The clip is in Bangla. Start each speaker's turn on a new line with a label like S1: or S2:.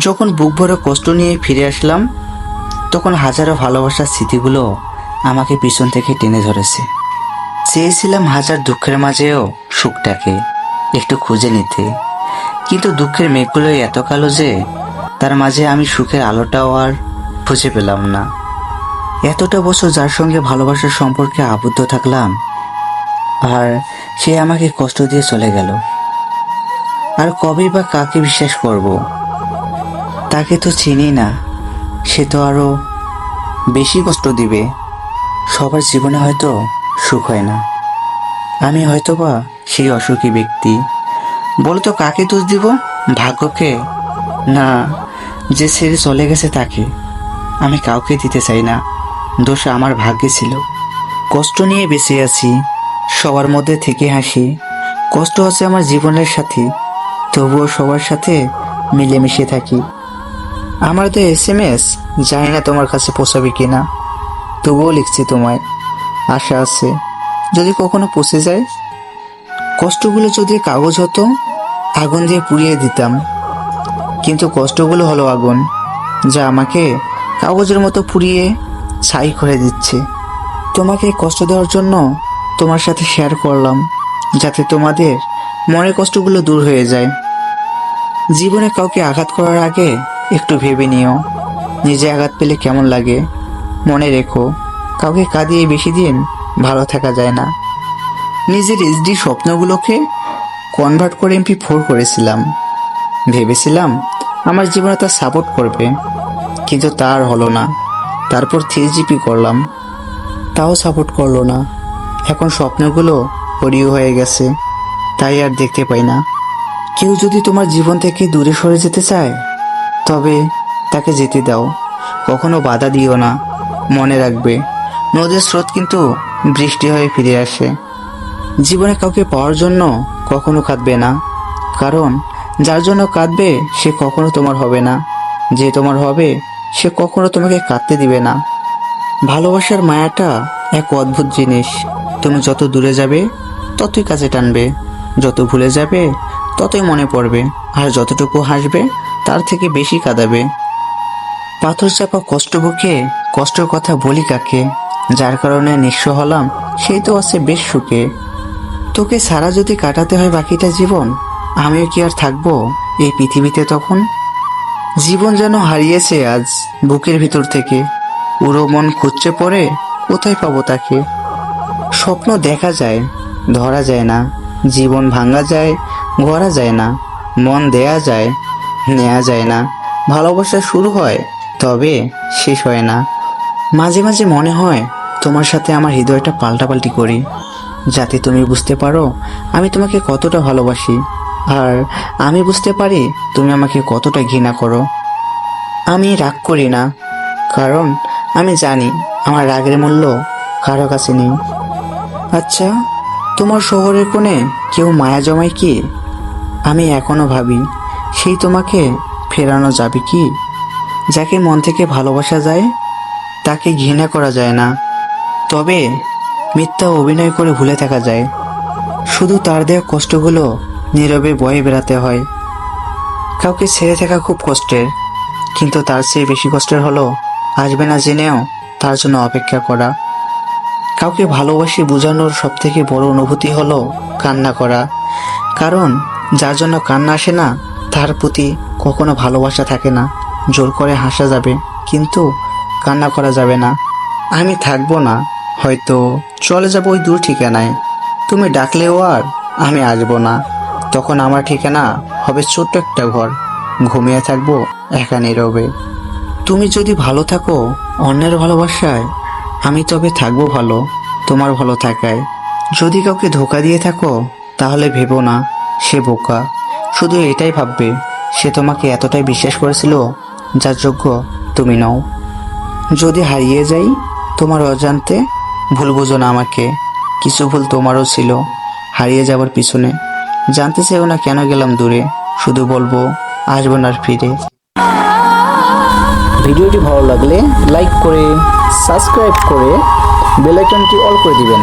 S1: যখন বুক ভরে কষ্ট নিয়ে ফিরে আসলাম, তখন হাজারো ভালোবাসার স্মৃতিগুলো আমাকে পিছন থেকে টেনে ধরেছে। চেয়েছিলাম হাজার দুঃখের মাঝেও সুখটাকে একটু খুঁজে নিতে, কিন্তু দুঃখের মেঘগুলো এত কালো যে তার মাঝে আমি সুখের আলোটাও আর খুঁজে পেলাম না। এতটা বছর যার সঙ্গে ভালোবাসার সম্পর্কে আবদ্ধ থাকলাম, আর সে আমাকে কষ্ট দিয়ে চলে গেল। আর কবে বা কাকে বিশ্বাস করব? তাকে তো চিনি না। সে তো আরও বেশি কষ্ট দিবে। সবার জীবনে হয়তো সুখ হয় না। আমি হয়তো বা সেই অসুখী ব্যক্তি। বলতো কাকে দোষ দিব? ভাগ্যকে? না, যে ছেড়ে চলে গেছে তাকে। আমি কাউকে দিতে চাই না। দোষ আমার ভাগ্যে ছিল। কষ্ট নিয়ে বেঁচে আছি, সবার মধ্যে থেকে হাসি। কষ্ট আছে আমার জীবনের সাথে, তবুও সবার সাথে মিলেমিশে থাকি। আমার তো এস এম এস, জানি না তোমার কাছে পৌঁছাবে কিনা। তবুও লিখছি তোমায়, আশা আছে। যদি কখনো পৌঁছে যায়, কষ্টগুলো যদি কাগজ হতো, আগুন দিয়ে পুড়িয়ে দিতাম। কিন্তু কষ্টগুলো হলো আগুন, যা আমাকে কাগজের মতো পুড়িয়ে ছাই করে দিচ্ছে। তোমাকে কষ্ট দেওয়ার জন্য তোমার সাথে শেয়ার করলাম, যাতে তোমাদের মনের কষ্টগুলো দূর হয়ে যায়। জীবনে কাউকে আঘাত করার আগে একটু ভেবে নিও। নিজে আঘাত পেলে কেমন লাগে? মনে রেখো, কাউকে কাঁদিয়ে বেশি দিন ভালো থাকা যায় না। নিজের এইচডি স্বপ্নগুলোকে কনভার্ট করে এমপি ফোর করেছিলাম। ভেবেছিলাম আমার জীবনে তার সাপোর্ট করবে, কিন্তু তার হলো না। তারপর থ্রি জিপি করলাম। তাও সাপোর্ট করল না। এখন স্বপ্নগুলো হরিও হয়ে গেছে। তাই আর দেখতে পাই না। কেউ যদি তোমার জীবন থেকে দূরে সরে যেতে চায় তবে তাকে যেতে দাও। কখনো বাধা দিও না, মনে রাখবে। নদীর স্রোত কিন্তু বৃষ্টি হয়ে ফিরে আসে। জীবনে কাউকে পাওয়ার জন্য কখনো কাঁদবে না। কারণ যার জন্য কাঁদবে, সে কখনো তোমার হবে না। যে তোমার হবে, সে কখনো তোমাকে কাঁদতে দিবে না। ভালোবাসার মায়াটা এক অদ্ভুত জিনিস। তুমি যত দূরে যাবে, ততই কাছে টানবে। যত ভুলে যাবে, ততই মনে পড়বে। আর যতটুকু হাসবে তার থেকে বেশি কাঁদাবে। পাথর চাপা কষ্ট বুকে কষ্টের কথা বলি কাকে, যার কারণে নিঃস্ব হলাম, সেই তো আছে বেশ সুখে। তোকে সারা যদি কাটাতে হয় বাকিটা জীবন, আমিও কি আর থাকব এই পৃথিবীতে তখন? জীবন যেন হারিয়েছে আজ বুকের ভিতর থেকে, উড়ো মন খুঁজছে পড়ে কোথায় পাবো তাকে? স্বপ্ন দেখা যায়, ধরা যায় না, জীবন ভাঙা যায়, গড়া যায় না, মন দেয়া যায় নেওয়া যায় না। ভালোবাসা শুরু হয়, তবে শেষ হয় না। মাঝে মাঝে মনে হয়, তোমার সাথে আমার হৃদয়টা পাল্টাপাল্টি করি। যাতে তুমি বুঝতে পারো, আমি তোমাকে কতটা ভালোবাসি। আর আমি বুঝতে পারি, তুমি আমাকে কতটা ঘৃণা করো। আমি রাগ করি না, কারণ আমি জানি, আমার রাগের মূল্য কারও কাছে নেই। আচ্ছা তোমার শহরের কোণে কেউ মায়া জমায় কি? আমি এখনও ভাবি। সেই তোমাকে ফেরানো যাবে কি? যাকে মন থেকে ভালোবাসা যায়, তাকে ঘৃণা করা যায় না। তবে মিথ্যা অভিনয় করে ভুলে থাকা যায়। শুধু তার দেওয়া কষ্টগুলো নীরবে বয়ে বেড়াতে হয়। কাউকে ছেড়ে থাকা খুব কষ্টের, কিন্তু তার চেয়ে বেশি কষ্টের হলো, আসবে না জেনেও তার জন্য অপেক্ষা করা। কাউকে ভালোবাসি বোঝানোর সব থেকে বড় অনুভূতি হলো কান্না করা। কারণ যার জন্য কান্না আসে না তার প্রতি কখনো ভালোবাসা থাকে না। জোর করে হাসা যাবে, কিন্তু কান্না করা যাবে না। আমি থাকব না, হয়তো চলে যাব ওই দূর ঠিকানায়। তুমি ডাকলেও আর আমি আসব না। তখন আমার ঠিকানা হবে ছোট্ট একটা ঘর। ঘুমিয়ে থাকব একা নীরবে। তুমি যদি ভালো থাকো অন্যের ভালোবাসায়, আমি তবে থাকব ভালো, তোমার ভালো থাকায়। যদি কাউকে ধোকা দিয়ে থাকো, তাহলে ভেবো না, সে বোকা। শুধু এটাই ভাববে, সে তোমাকে এতটাই বিশ্বাস করেছিল, যার যোগ্য তুমি নও। যদি হারিয়ে যাই, তোমার অজান্তে, ভুল বুঝো না আমাকে। কিছু ভুল তোমারও ছিল, হারিয়ে যাওয়ার পিছনে। জানতে চাইও না কেন গেলাম দূরে, শুধু বলব, আসব না ফিরে। ভিডিওটি ভালো লাগলে লাইক করে সাবস্ক্রাইব করে বেল আইকনটি অল করে দিবেন।